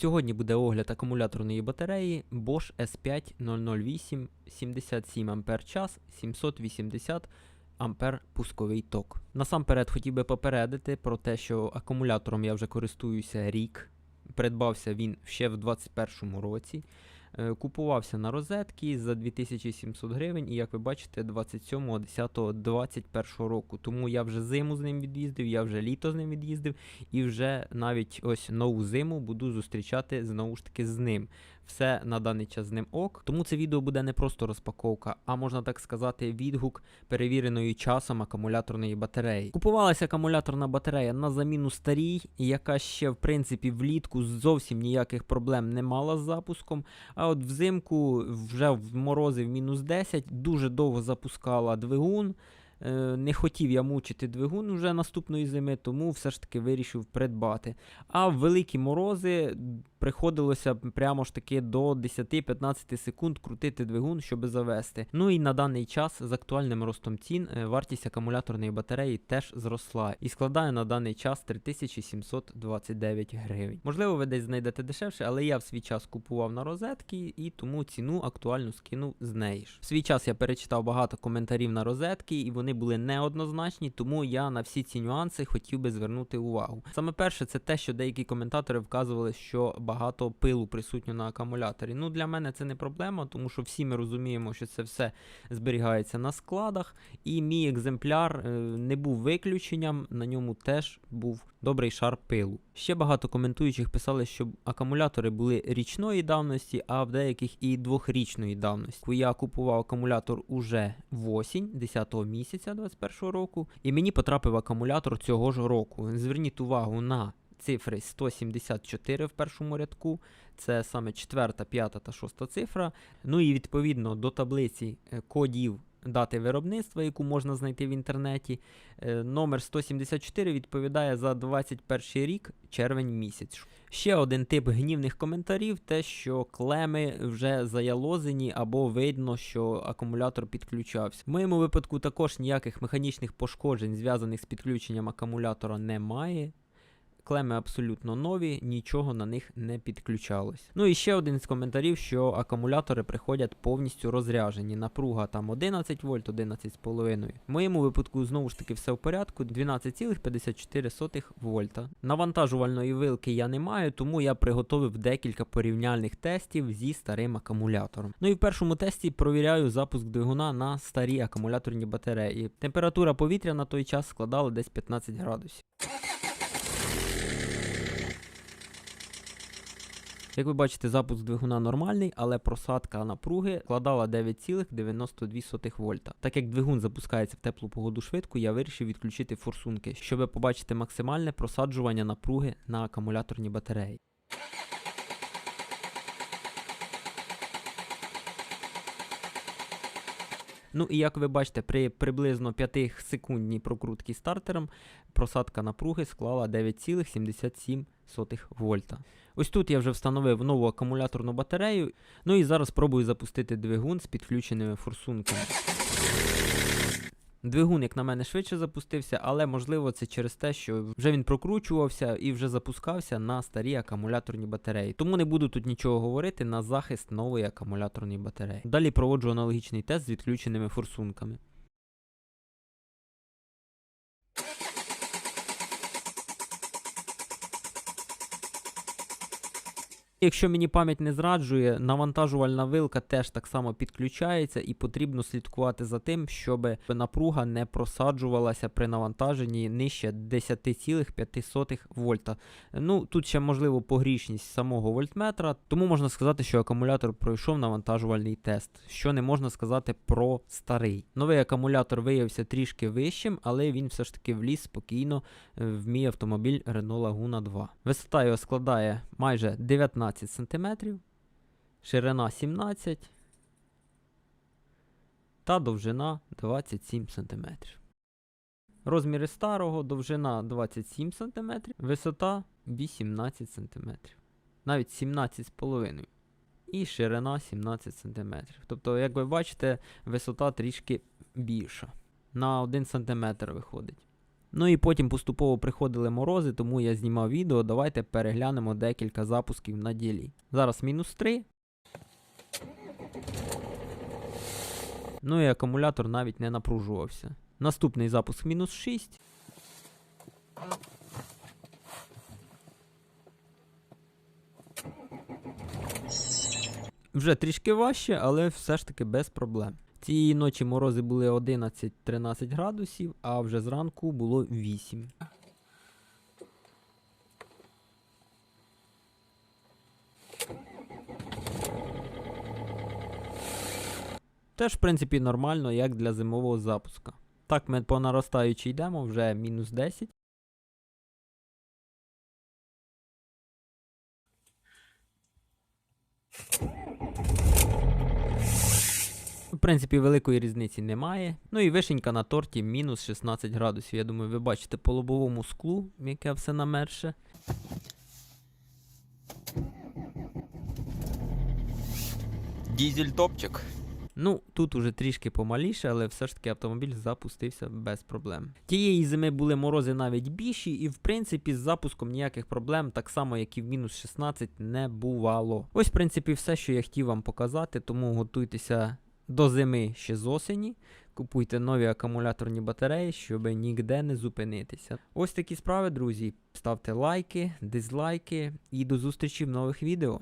Сьогодні буде огляд акумуляторної батареї Bosch S5 008 77 ампер час 780 ампер пусковий ток. Насамперед хотів би попередити про те, що акумулятором я вже користуюся рік. Придбався він ще в 2021 році. Е, Купувався на розетки за 2700 гривень, і як ви бачите, 27.10.21 року. Тому я вже зиму з ним від'їздив, я вже літо з ним від'їздив, і вже навіть ось нову зиму буду зустрічати знову ж таки з ним. Все на даний час з ним ок. Тому це відео буде не просто розпаковка, а можна так сказати, відгук перевіреної часом акумуляторної батареї. Купувалася акумуляторна батарея на заміну старій, яка ще в принципі влітку зовсім ніяких проблем не мала з запуском. А от взимку вже в морози в мінус 10 дуже довго запускала двигун. Е, Не хотів я мучити двигун вже наступної зими, тому все ж таки вирішив придбати. А великі морози приходилося прямо ж таки до 10-15 секунд крутити двигун, щоб завести. Ну і на даний час з актуальним ростом цін е, вартість акумуляторної батареї теж зросла і складає на даний час 3729 гривень. Можливо, ви десь знайдете дешевше, але я в свій час купував на розетки і тому ціну актуальну скинув з неї ж. В свій час я перечитав багато коментарів на розетки, і вони були неоднозначні, тому я на всі ці нюанси хотів би звернути увагу. Саме перше, це те, що деякі коментатори вказували, що багато пилу присутньо на акумуляторі. Ну для мене це не проблема, тому що всі ми розуміємо, що це все зберігається на складах, і мій екземпляр е, не був виключенням, на ньому теж був добрий шар пилу. Ще багато коментуючих писали, що акумулятори були річної давності, а в деяких і двохрічної давності. Я купував акумулятор уже в осінь 10 місяця 21 року, і мені потрапив акумулятор цього ж року. Зверніть увагу на цифри 174 в першому рядку. Це саме четверта, п'ята та шоста цифра. Ну і відповідно до таблиці е, кодів дати виробництва, яку можна знайти в інтернеті. Е, Номер 174 відповідає за 21 рік, червень місяць. Ще один тип гнівних коментарів: те, що клеми вже заялозені або видно, що акумулятор підключався. В моєму випадку також ніяких механічних пошкоджень, зв'язаних з підключенням акумулятора, немає. Клеми абсолютно нові, нічого на них не підключалось. Ну і ще один з коментарів, що акумулятори приходять повністю розряжені. Напруга там 11 вольт, 11,5. В моєму випадку знову ж таки все в порядку. 12,54 вольта. Навантажувальної вилки я не маю, тому я приготовив декілька порівняльних тестів зі старим акумулятором. Ну і в першому тесті провіряю запуск двигуна на старі акумуляторні батареї. Температура повітря на той час складала десь 15 градусів. Як ви бачите, запуск двигуна нормальний, але просадка напруги складала 9,92 вольта. Так як двигун запускається в теплу погоду швидко, я вирішив відключити форсунки, щоб побачити максимальне просаджування напруги на акумуляторні батареї. Ну і як ви бачите, при приблизно 5 секундній прокрутці стартером просадка напруги склала 9,77 вольта. Ось тут я вже встановив нову акумуляторну батарею. Ну і зараз спробую запустити двигун з підключеними форсунками. Двигун, як на мене, швидше запустився, але можливо це через те, що вже він прокручувався і вже запускався на старі акумуляторні батареї. Тому не буду тут нічого говорити на захист нової акумуляторної батареї. Далі проводжу аналогічний тест з відключеними форсунками. Якщо мені пам'ять не зраджує, навантажувальна вилка теж так само підключається і потрібно слідкувати за тим, щоб напруга не просаджувалася при навантаженні нижче 10,5 вольта. Ну, тут ще можливо погрішність самого вольтметра, тому можна сказати, що акумулятор пройшов навантажувальний тест, що не можна сказати про старий. Новий акумулятор виявився трішки вищим, але він все ж таки вліз спокійно в мій автомобіль Renault Laguna 2. Висота його складає майже 19 см, ширина 17 та довжина 27 см. Розміри старого, довжина 27 см, висота 18 см. Навіть 17,5 і ширина 17 см. Тобто, як ви бачите, висота трішки більша. На 1 см виходить. Ну і потім поступово приходили морози, тому я знімав відео. Давайте переглянемо декілька запусків на ділі. Зараз мінус 3. Ну і акумулятор навіть не напружувався. Наступний запуск мінус 6. Вже трішки важче, але все ж таки без проблем. Цієї ночі морози були 11-13 градусів, а вже зранку було 8. Теж, в принципі, нормально, як для зимового запуска. Так, ми по наростаючій йдемо, вже мінус 10. В принципі, великої різниці немає. Ну і вишенька на торті мінус 16 градусів. Я думаю, ви бачите по лобовому склу, яке все намерше. Дізель топчик. Ну, тут уже трішки помаліше, але все ж таки автомобіль запустився без проблем. Тієї зими були морози навіть більші, і в принципі з запуском ніяких проблем, так само як і в мінус 16, не бувало. Ось, в принципі, все, що я хотів вам показати, тому готуйтеся до зими ще з осені. Купуйте нові акумуляторні батареї, щоб ніде не зупинитися. Ось такі справи, друзі. Ставте лайки, дизлайки і до зустрічі в нових відео.